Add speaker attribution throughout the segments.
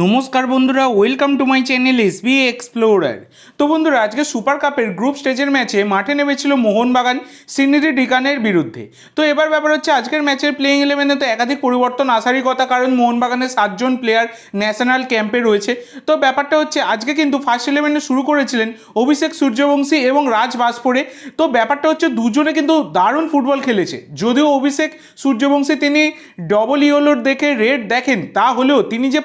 Speaker 1: নমস্কার বন্ধুরা welcome to my channel S B explorer তো বন্ধুরা, আজকে সুপার কাপের গ্রুপ স্টেজের ম্যাচে মাঠে নেমেছিল মোহনবাগান সিনিরি ডিকানের বিরুদ্ধে। তো এবার ব্যাপার হচ্ছে, আজকের ম্যাচের প্লেইং ইলেভেনে তো একাধিক পরিবর্তন আসারই কথা, কারণ মোহনবাগানের সাতজন প্লেয়ার ন্যাশনাল ক্যাম্পে রয়েছে। তো ব্যাপারটা হচ্ছে, আজকে কিন্তু ফার্স্ট ইলেভেনে শুরু করেছিলেন অভিষেক সূর্যবংশী এবং রাজ ভাস্পরে তো ব্যাপারটা হচ্ছে, দুজনে কিন্তু দারুণ ফুটবল খেলেছে। যদিও অভিষেক সূর্যবংশী তিনি ডবল ইয়োলোর দেখে রেড দেখেন, তা হলেও তিনি যে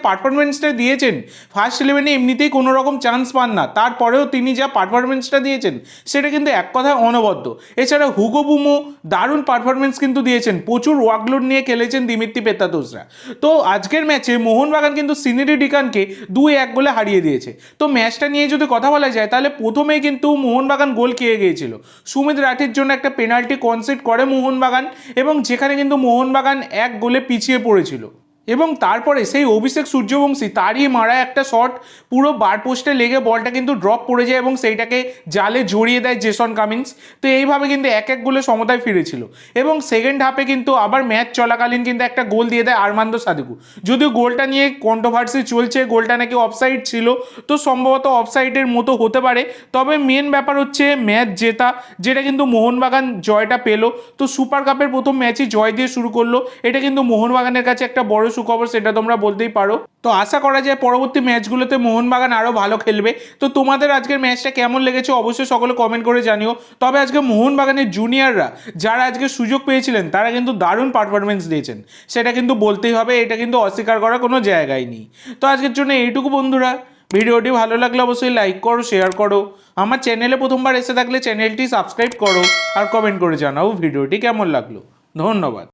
Speaker 1: পারফরমেন্সটা দিয়েছেন। ফার্স্ট ইলেভেনে এমনিতেই কোনো রকম চান্স পান না। তারপরেও তিনি যা পারফরমেন্সটা দিয়েছেন, সেটা কিন্তু এক কথায় অনবদ্য। এছাড়া হুগো বুমো দারুণ পারফরমেন্স কিন্তু দিয়েছেন। প্রচুর ওয়ার্কলোড নিয়ে খেলেছেন দিমিত্তি পেতাতোসরা তো আজকের ম্যাচে মোহনবাগান কিন্তু সিনিরি ডিকানকে দুই এক গোলে হারিয়ে দিয়েছে। তো ম্যাচটা নিয়ে যদি কথা বলা যায়, তাহলে প্রথমেই কিন্তু মোহনবাগান গোল খেয়ে গিয়েছিল। সুমিত রাঠির জন্য একটা পেনাল্টি কনসিড করে মোহনবাগান এবং যেখানে কিন্তু মোহনবাগান এক গোলে পিছিয়ে পড়েছিল। এবং তারপরে সেই অভিষেক সূর্যবংশী তারই মারা একটা শট পুরো বার পোস্টে লেগে বলটা কিন্তু ড্রপ পড়ে যায় এবং সেইটাকে জালে জড়িয়ে দেয় জেসন কামিন্স। তো এইভাবে কিন্তু এক এক গোলে সমতায় ফিরেছিল। এবং সেকেন্ড হাফে কিন্তু আবার ম্যাচ চলাকালীন কিন্তু একটা গোল দিয়ে দেয় আরমান্দ সাদিকু। যদিও গোলটা নিয়ে কন্ট্রোভার্সি চলছে, গোলটা নাকি অফসাইড ছিল, তো সম্ভবত অফসাইডের মতো হতে পারে। তবে মেন ব্যাপার হচ্ছে ম্যাচ জেতা, যেটা কিন্তু মোহনবাগান জয়টা পেল। তো সুপার কাপের প্রথম ম্যাচই জয় দিয়ে শুরু করল। এটা কিন্তু মোহনবাগানের কাছে একটা বড় সুখবর সেটা তোমরা বলতেই পারো। তো আশা করা যায় পরবর্তী ম্যাচগুলোতে মোহনবাগান আরও ভালো খেলবে। তো তোমাদের আজকের ম্যাচটা কেমন লেগেছে অবশ্যই সকলে কমেন্ট করে জানিও। তবে আজকে মোহনবাগানের জুনিয়ররা যারা আজকে সুযোগ পেয়েছিলেন, তারা কিন্তু দারুণ পারফরমেন্স দিয়েছেন। সেটা কিন্তু বলতেই হবে, এটা কিন্তু অস্বীকার করার কোনো জায়গায় নেই। তো আজকের জন্য এইটুকু বন্ধুরা। ভিডিওটি ভালো লাগলে অবশ্যই লাইক করো শেয়ার করো। আমার চ্যানেলে প্রথমবার এসে থাকলে চ্যানেলটি সাবস্ক্রাইব করো আর কমেন্ট করে জানাও ভিডিওটি কেমন লাগল। ধন্যবাদ।